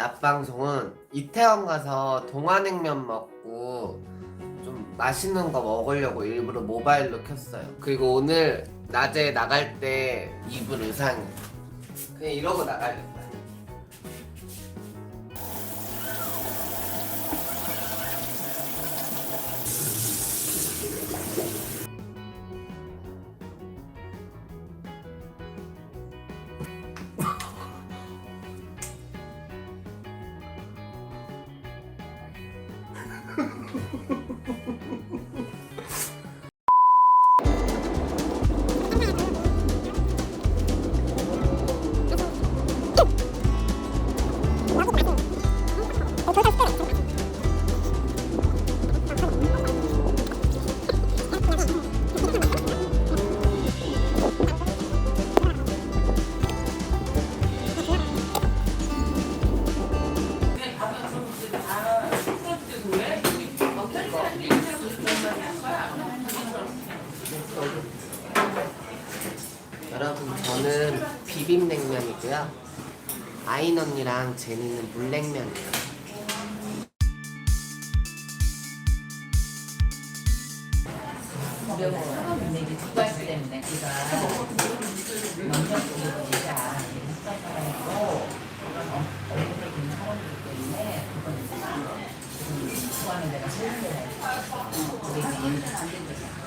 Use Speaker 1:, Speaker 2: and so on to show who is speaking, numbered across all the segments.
Speaker 1: 낮방송은 이태원 가서 동안냉면 먹고 좀 맛있는 거 먹으려고 일부러 모바일로 켰어요. 그리고 오늘 낮에 나갈 때 입을 의상이 그냥 이러고 나가려고 여러분 저는 비빔냉면이고요. 아인 언니랑 제니는 물냉면이에요.
Speaker 2: 때문에 우리가 명령적으로 내자 사람이고 얼굴에 있는 사람이기 때문에 그거는 지금 구하는 데가 소는 데가 있고 그게 이제 얘는 안 된대요.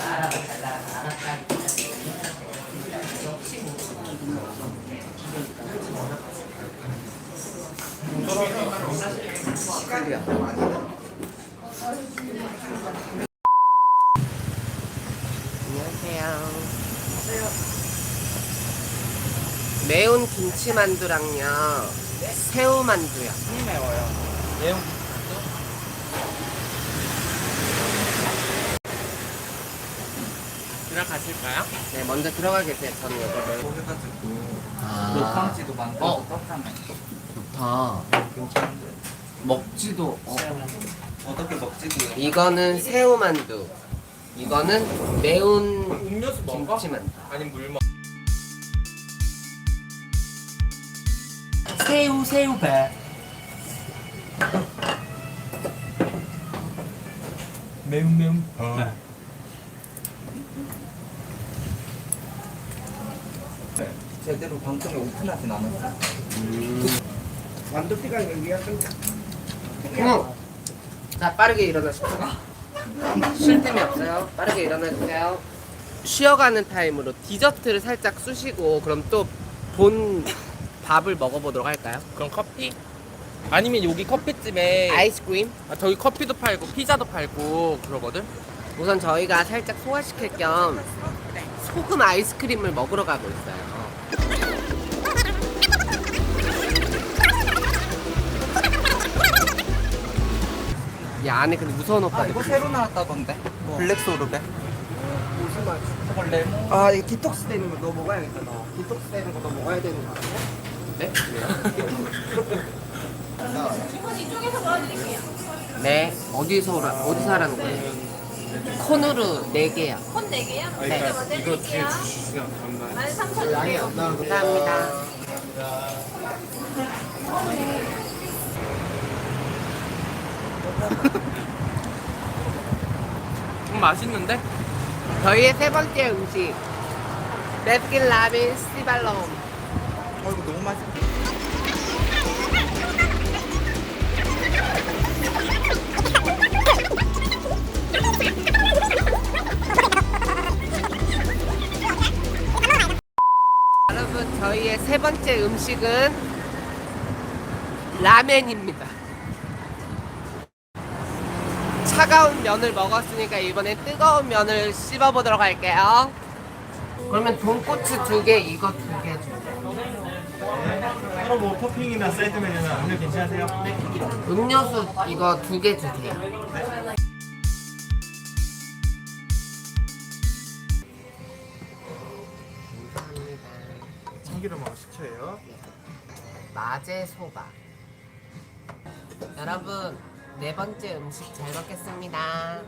Speaker 2: 알아봐 잘 알아봐 알았다 역시 뭐
Speaker 1: 안녕하세요. 매운 김치만두랑요. 새우만두요.
Speaker 3: 매워요. 매운 들어가실까요?
Speaker 1: 네, 먼저 들어가 계세요. 저는 이거를.
Speaker 3: 해가지고
Speaker 1: 아,
Speaker 3: 로팡지도 만들어서
Speaker 1: 어.
Speaker 3: 떡하면
Speaker 1: 좋다. 먹지도. 어.
Speaker 3: 어떻게 먹지도
Speaker 1: 이거는 새우만두. 이거는 매운
Speaker 3: 음료수 먹어?
Speaker 1: 김치만두.
Speaker 3: 아니면 물 먹어?
Speaker 1: 새우 새우배.
Speaker 3: 매운 매운 어. 제대로 방송에 오픈하진 않았어.
Speaker 4: 여기가 좀
Speaker 1: 응. 자 빠르게 일어나십시오. 쉴 틈이 없어요. 빠르게 일어나주세요. 쉬어가는 타임으로 디저트를 살짝 쑤시고 그럼 또 본 밥을 먹어보도록 할까요?
Speaker 5: 그럼 커피? 아니면 여기 커피집에
Speaker 1: 아이스크림.
Speaker 5: 아, 저기 커피도 팔고 피자도 팔고 그러거든?
Speaker 1: 우선 저희가 살짝 소화시킬 겸 소금 아이스크림을 먹으러 가고 있어요. 야 안에 근데 무서운 오빠
Speaker 3: 아 이거 새로 나왔다던데. 블랙 소르베.
Speaker 1: 무슨 말?
Speaker 3: 저거 레몬.
Speaker 4: 아 이거 디톡스 되는 거 너 먹어야겠다 너 디톡스 되는 거 너 먹어야 되는 거 아니야?
Speaker 1: 네? 네 어디서 오라, 어디서 하라는 거예요? 콘으로 4개요
Speaker 6: 콘 4개요?
Speaker 1: 네.
Speaker 6: 네. 먼저 해드릴게요. 13,000원이요.
Speaker 1: 감사합니다
Speaker 5: 음, 맛있는데?
Speaker 1: 저희의 세 번째 음식 맵긴 라멘 스티발롬
Speaker 3: 어 이거 너무 맛있어.
Speaker 1: 여러분 저희의 세 번째 음식은 라멘입니다 차가운 면을 먹었으니까 이번엔 뜨거운 면을 씹어보도록 할게요. 그러면 돈코츠 두 개 이거 두 개 주세요
Speaker 7: 따로 뭐 토핑이나 사이드 메뉴나 음료 괜찮으세요?
Speaker 1: 음료수 이거 두 개 주세요.
Speaker 7: 참기름하고 식초예요.
Speaker 1: 마제 소바. 여러분 네 번째 음식 잘 먹겠습니다